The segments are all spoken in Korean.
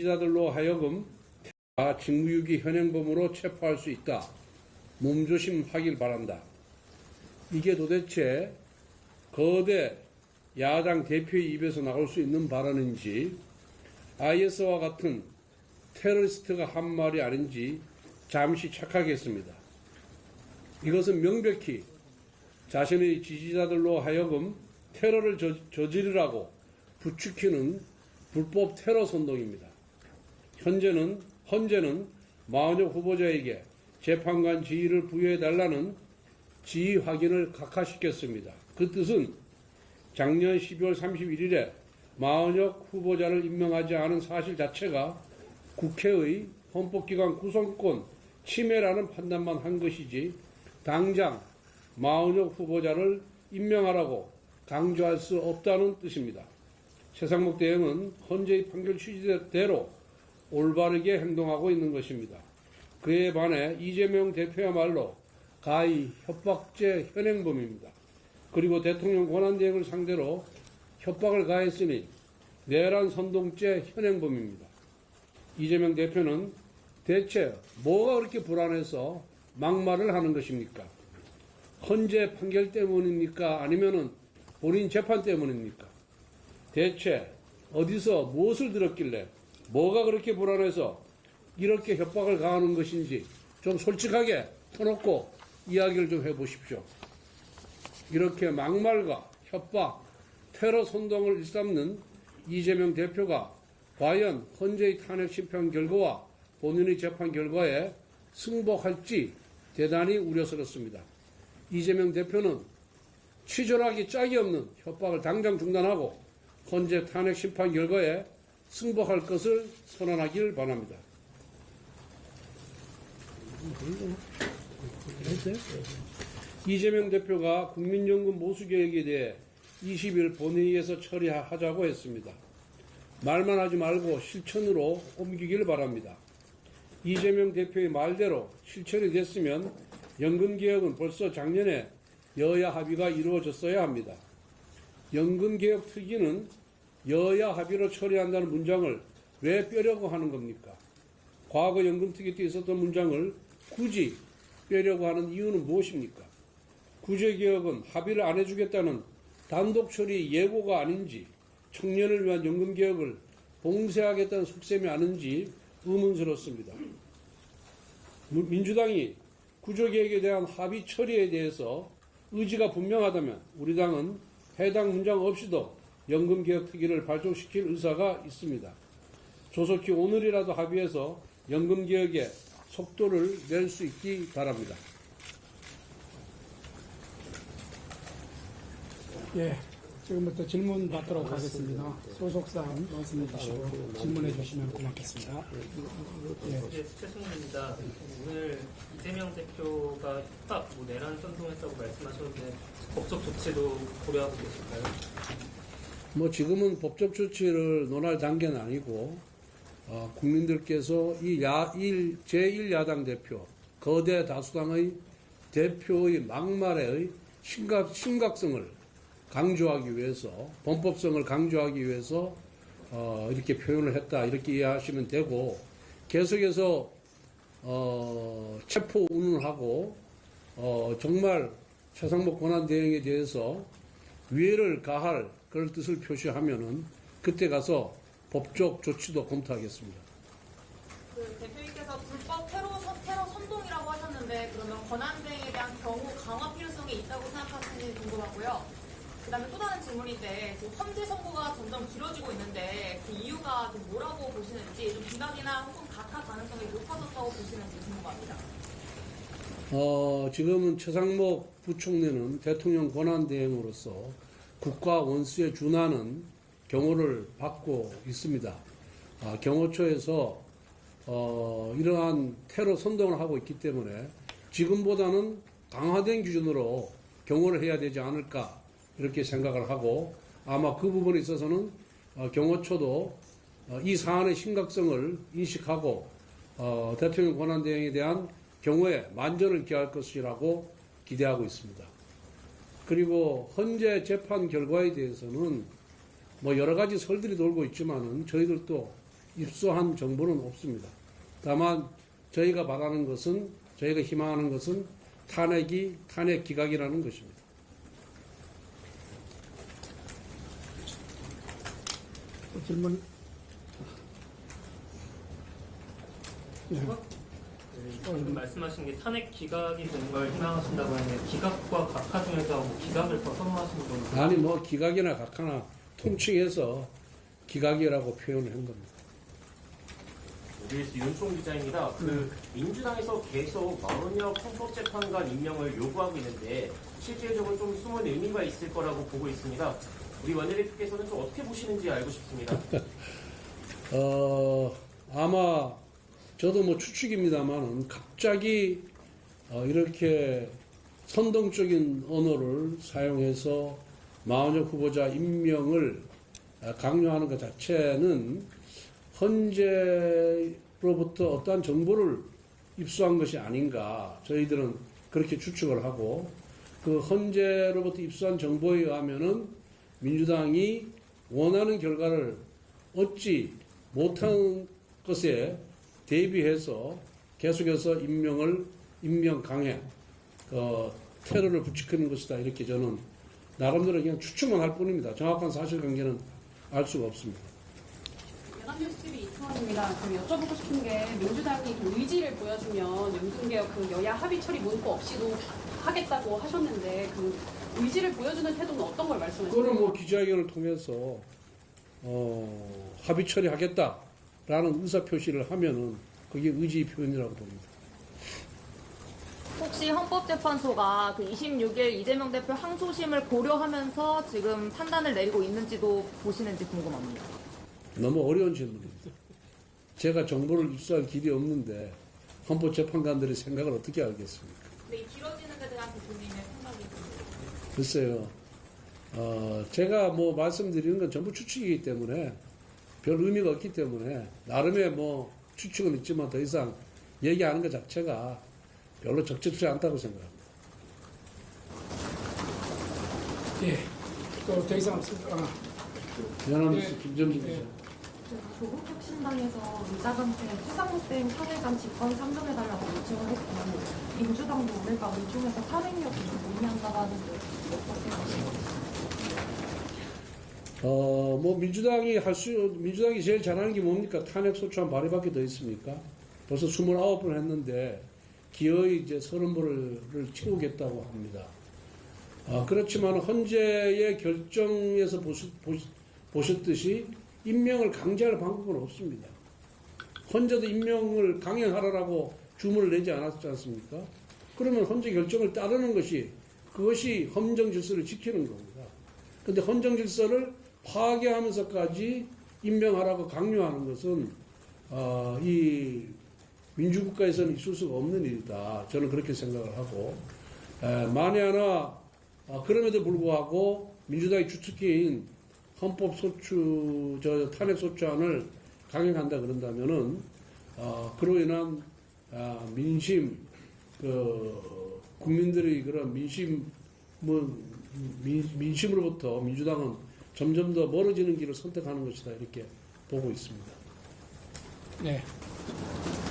지지자들로 하여금 아, 직무유기 현행범으로 체포할 수 있다. 몸조심하길 바란다. 이게 도대체 거대 야당 대표의 입에서 나올 수 있는 발언인지 IS와 같은 테러리스트가 한 말이 아닌지 잠시 착각했습니다. 이것은 명백히 자신의 지지자들로 하여금 테러를 저, 저지르라고 부추기는 불법 테러 선동입니다. 현재는 헌재는 마은혁 후보자에게 재판관 지위를 부여해 달라는 지위 확인을 각하시켰습니다. 그 뜻은 작년 12월 31일에 마은혁 후보자를 임명하지 않은 사실 자체가 국회의 헌법기관 구성권 침해라는 판단만 한 것이지 당장 마은혁 후보자를 임명하라고 강조할 수 없다는 뜻입니다. 최상목 대행은 헌재의 판결 취지대로 올바르게 행동하고 있는 것입니다. 그에 반해 이재명 대표야말로 가히 협박죄 현행범입니다. 그리고 대통령 권한대행을 상대로 협박을 가했으니 내란 선동죄 현행범입니다. 이재명 대표는 대체 뭐가 그렇게 불안해서 막말을 하는 것입니까? 헌재 판결 때문입니까? 아니면은 본인 재판 때문입니까? 대체 어디서 무엇을 들었길래 뭐가 그렇게 불안해서 이렇게 협박을 가하는 것인지 좀 솔직하게 터놓고 이야기를 좀 해보십시오. 이렇게 막말과 협박, 테러 선동을 일삼는 이재명 대표가 과연 헌재의 탄핵 심판 결과와 본인의 재판 결과에 승복할지 대단히 우려스럽습니다. 이재명 대표는 치졸하기 짝이 없는 협박을 당장 중단하고 헌재 탄핵 심판 결과에 승복할 것을 선언하길 바랍니다. 이재명 대표가 국민연금 모수계획에 대해 20일 본회의에서 처리하자고 했습니다. 말만 하지 말고 실천으로 옮기길 바랍니다. 이재명 대표의 말대로 실천이 됐으면 연금개혁은 벌써 작년에 여야 합의가 이루어졌어야 합니다. 연금개혁 특위는 여야 합의로 처리한다는 문장을 왜 빼려고 하는 겁니까? 과거 연금특위 때 있었던 문장을 굳이 빼려고 하는 이유는 무엇입니까? 구제개혁은 합의를 안 해주겠다는 단독 처리 예고가 아닌지 청년을 위한 연금개혁을 봉쇄하겠다는 속셈이 아닌지 의문스럽습니다. 무- 민주당이 구조개혁에 대한 합의 처리에 대해서 의지가 분명하다면 우리 당은 해당 문장 없이도 연금개혁 특위를 발족시킬 의사가 있습니다. 조속히 오늘이라도 합의해서 연금개혁에 속도를 낼 수 있기 바랍니다. 예, 지금부터 질문 받도록 하겠습니다. 소속사항 말씀해 주시고 질문해 주시면 고맙겠습니다. 예, 네, 최승훈입니다. 오늘 이재명 대표가 협박, 뭐 내란 선동했다고 말씀하셨는데 법적 조치도 고려하고 계실까요? 뭐 지금은 법적 조치를 논할 단계는 아니고 어, 국민들께서 이 야, 일, 제1야당 대표 거대 다수당의 대표의 막말의 심각, 심각성을 강조하기 위해서 범법성을 강조하기 위해서 어, 이렇게 표현을 했다 이렇게 이해하시면 되고 계속해서 어, 체포 운운하고 어, 정말 최상목 권한 대행에 대해서 위해를 가할 그럴 뜻을 표시하면은 그때 가서 법적 조치도 검토하겠습니다. 그 대표님께서 불법 테러, 선- 테러 선동이라고 하셨는데 그러면 권한대행에 대한 경우 강화 필요성이 있다고 생각하시는지 궁금하고요. 그 다음에 또 다른 질문인데 그 헌재 선고가 점점 길어지고 있는데 그 이유가 좀 뭐라고 보시는지 좀 비박이나 혹은 가타 가능성이 높아졌다고 보시는지 궁금합니다. 어, 지금은 최상목 부총리는 대통령 권한대행으로서 국가 원수에 준하는 경호를 받고 있습니다. 아, 경호처에서 어, 이러한 테러 선동을 하고 있기 때문에 지금보다는 강화된 기준으로 경호를 해야 되지 않을까 이렇게 생각을 하고 아마 그 부분에 있어서는 어, 경호처도 어, 이 사안의 심각성을 인식하고 어, 대통령 권한 대행에 대한 경우에 만전을 기할 것이라고 기대하고 있습니다. 그리고 헌재 재판 결과에 대해서는 뭐 여러 가지 설들이 돌고 있지만은 저희들도 입수한 정보는 없습니다. 다만 저희가 바라는 것은 저희가 희망하는 것은 탄핵이 탄핵 기각이라는 것입니다. 또 질문. 네. 지금 말씀하신 게 탄핵 기각이 되는 걸 희망하신다고 하는데 기각과 각하 중에서 뭐 기각을 더 선호하시는 건 아니 뭐 기각이나 각하나 통칭해서 기각이라고 표현을 한 겁니다. OBS 윤총 기자입니다. 그 민주당에서 계속 마은혁 헌법재판관 임명을 요구하고 있는데 실질적으로 좀 숨은 의미가 있을 거라고 보고 있습니다. 우리 원내대표께서는 좀 어떻게 보시는지 알고 싶습니다. 어, 아마 저도 뭐 추측입니다만은 갑자기 어, 이렇게 선동적인 언어를 사용해서 마흔혁 후보자 임명을 아, 강요하는 것 자체는 헌재로부터 어떠한 정보를 입수한 것이 아닌가 저희들은 그렇게 추측을 하고 그 헌재로부터 입수한 정보에 의하면은 민주당이 원하는 결과를 얻지 못한 것에 대비해서 계속해서 임명을 임명 강행 어, 테러를 부추기는 것이다 이렇게 저는 나름대로 그냥 추측만 할 뿐입니다. 정확한 사실관계는 알 수가 없습니다. 연합뉴스TV 이승환입니다. 좀 여쭤보고 싶은 게 민주당이 그 의지를 보여주면 연금개혁 그 여야 합의 처리 문구 없이도 하겠다고 하셨는데 그 의지를 보여주는 태도는 어떤 걸 말씀하시나요? 그거는 뭐 기자회견을 통해서 어, 합의 처리하겠다 라는 의사 표시를 하면은 그게 의지 표현이라고 봅니다. 혹시 헌법재판소가 그 26일 이재명 대표 항소심을 고려하면서 지금 판단을 내리고 있는지도 보시는지 궁금합니다. 너무 어려운 질문입니다. 제가 정보를 입수할 길이 없는데 헌법재판관들의 생각을 어떻게 알겠습니까? 근데 이 길어지는 데 대한 대표님의 생각이 글쎄요. 어, 제가 뭐 말씀드리는 건 전부 추측이기 때문에 별 의미가 없기 때문에 나름의 뭐 추측은 있지만 더 이상 얘기하는 것 자체가 별로 적절치 않다고 생각합니다. 예. 또 더 이상 없습니다. 아, 연합뉴스 네. 김정진 네. 기자. 조국 혁신당에서 이자감세 수상못된 탄핵안 집권 상정해달라고 요청을 했고 민주당도 오늘 밤 의총에서 탄핵 여부를 논의한다고 하는데 어떻게 보세요? 어, 뭐 민주당이 할 수, 민주당이 제일 잘하는 게 뭡니까? 탄핵 소추안 발의밖에 더 있습니까? 벌써 29번 했는데 기어이 이제 30번을 채우겠다고 합니다. 아, 그렇지만 헌재의 결정에서 보시, 보시, 보셨듯이 임명을 강제할 방법은 없습니다. 헌재도 임명을 강행하라고 주문을 내지 않았지 않습니까? 그러면 헌재 결정을 따르는 것이 그것이 헌정 질서를 지키는 겁니다. 근데 헌정 질서를 파괴하면서까지 임명하라고 강요하는 것은 어, 이 민주국가에서는 있을 수가 없는 일이다. 저는 그렇게 생각을 하고 에, 만에 하나 어, 그럼에도 불구하고 민주당의 주특기인 헌법 소추 저 탄핵 소추안을 강행한다 그런다면은 어, 그로 인한 아, 민심 그 국민들의 그런 민심 뭐 민, 민심으로부터 민주당은 점점 더 멀어지는 길을 선택하는 것이다 이렇게 보고 있습니다. 네.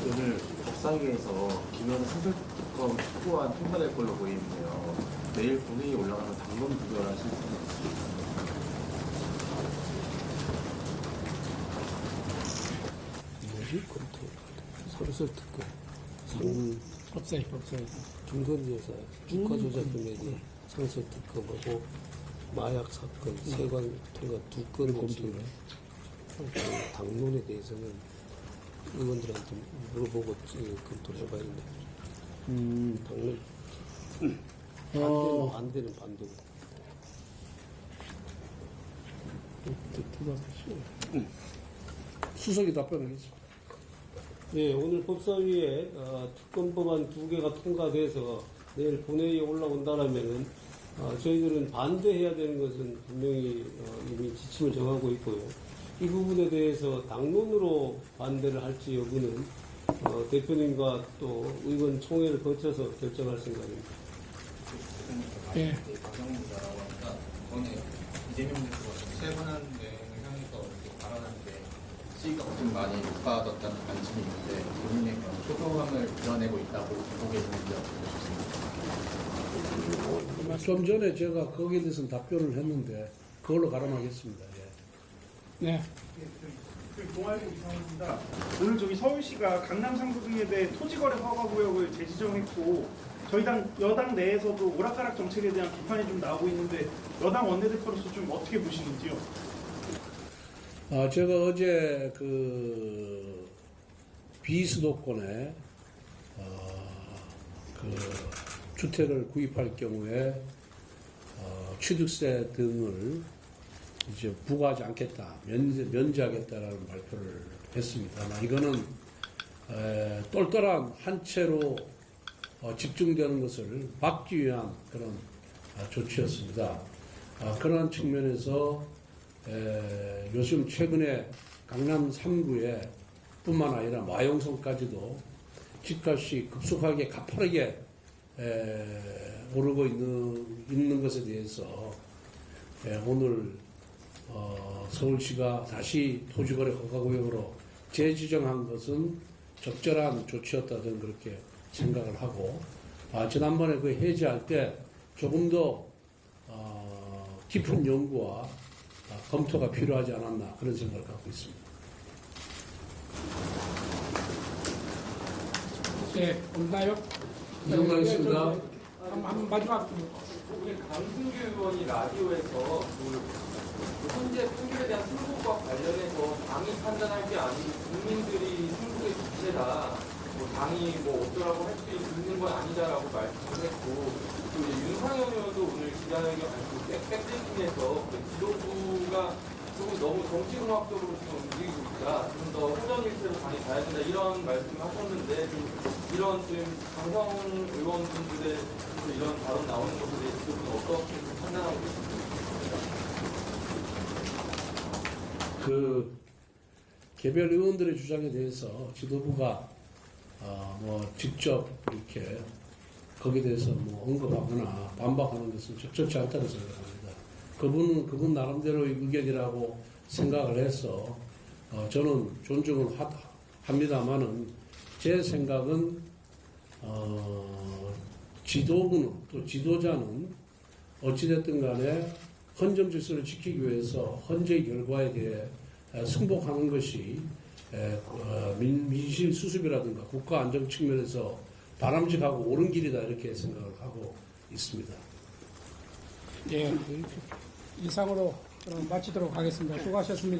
오늘 법사위에서 김현우 사설특검 후보안 통과될 걸로 보이는데요. 내일 본회의 올라가면 당론 부결하실 수 있습니다. 뭐지? 검토, 서르설 특검, 상문, 법사위, 법사위. 중선지에서 주가 조작 금액이 상설 특검하고 마약 사건, 세관 통과 두 건을 검토를 당론에 대해서는 의원들한테 물어보고 지- 검토를 해봐야 된다. 당론 어, 반대는 반대고. 수석이 답변하겠습니다. 네, 오늘 법사위에 어, 특검 법안 두 개가 통과돼서 내일 본회의에 올라온다라면은 어, 저희들은 반대해야 되는 것은 분명히 어, 이미 지침을 정하고 있고요. 이 부분에 대해서 당론으로 반대를 할지 여부는 어, 대표님과 또 의원 총회를 거쳐서 결정할 생각입니다. 예. 박영무자라고 하니까 이번에 이재명 대표가 내용을 향해서 발언하는데 수익이 좀 많이 높아졌다는 관심이 있는데 본인의 그런 소소함을 드러내고 있다고 보고 계시는지 보십니까? 좀 전에 제가 거기에 대해서는 답변을 했는데 그걸로 가름하겠습니다. 예. 네. 그 동아일보 이상입니다. 오늘 저기 서울시가 강남 상수 등에 대해 토지거래 허가구역을 재지정했고 저희 당 여당 내에서도 오락가락 정책에 대한 비판이 좀 나오고 있는데 여당 원내대표로서 좀 어떻게 보시는지요? 아, 제가 어제 그 비수도권에 어, 그 주택을 구입할 경우에 어, 취득세 등을 이제 부과하지 않겠다, 면제, 면제하겠다라는 발표를 했습니다. 아마 이거는 에, 똘똘한 한 채로 어, 집중되는 것을 막기 위한 그런 아, 조치였습니다. 아, 그러한 측면에서 에, 요즘 최근에 강남 3구에 뿐만 아니라 마용성까지도 집값이 급속하게 가파르게 에, 오르고 있는, 있는 것에 대해서 에, 오늘 어, 서울시가 다시 토지거래 허가구역으로 재지정한 것은 적절한 조치였다 저는 그렇게 생각을 하고 아, 지난번에 그 해제할 때 조금 더 어, 깊은 연구와 아, 검토가 필요하지 않았나 그런 생각을 갖고 있습니다. 네, 없나요? 이동하겠습니다. 한, 한 마지막 우리 강승규 의원이 라디오에서 그, 그 현재 판결에 대한 승복과 관련해서 당이 판단할 게 아니고 국민들이 승복의 주체다. 뭐 당이 뭐 어쩌라고 할 수 있는 건 아니다라고 말씀을 했고 또 이제 윤상현 의원도 오늘 기자회견 아니 그 백- 백브리핑에서 그 지도부가 조금 너무 정치공학적으로 지금 움직이고 있다. 좀더 호전일체로 당이 가야 된다. 이런 말씀을 하셨는데 좀 이런 지금 강성 의원분들의 또 이런 발언 나오는 것에 대해서 지도부는 어떻게 좀 판단하고 계십니까? 그 개별 의원들의 주장에 대해서 지도부가 어, 뭐 직접 이렇게 거기에 대해서 뭐 언급하거나 반박하는 것은 적절치 않다고 생각합니다. 그분은 그분 나름대로의 의견이라고 생각을 해서 어, 저는 존중을 하, 합니다만은 제 생각은 어, 지도부는 또 지도자는 어찌됐든 간에 헌정 질서를 지키기 위해서 헌재의 결과에 대해 에, 승복하는 것이 에, 어, 민, 민심 수습이라든가 국가 안정 측면에서 바람직하고 옳은 길이다 이렇게 생각을 하고 있습니다. 예, 이상으로 어, 마치도록 하겠습니다. 수고하셨습니다.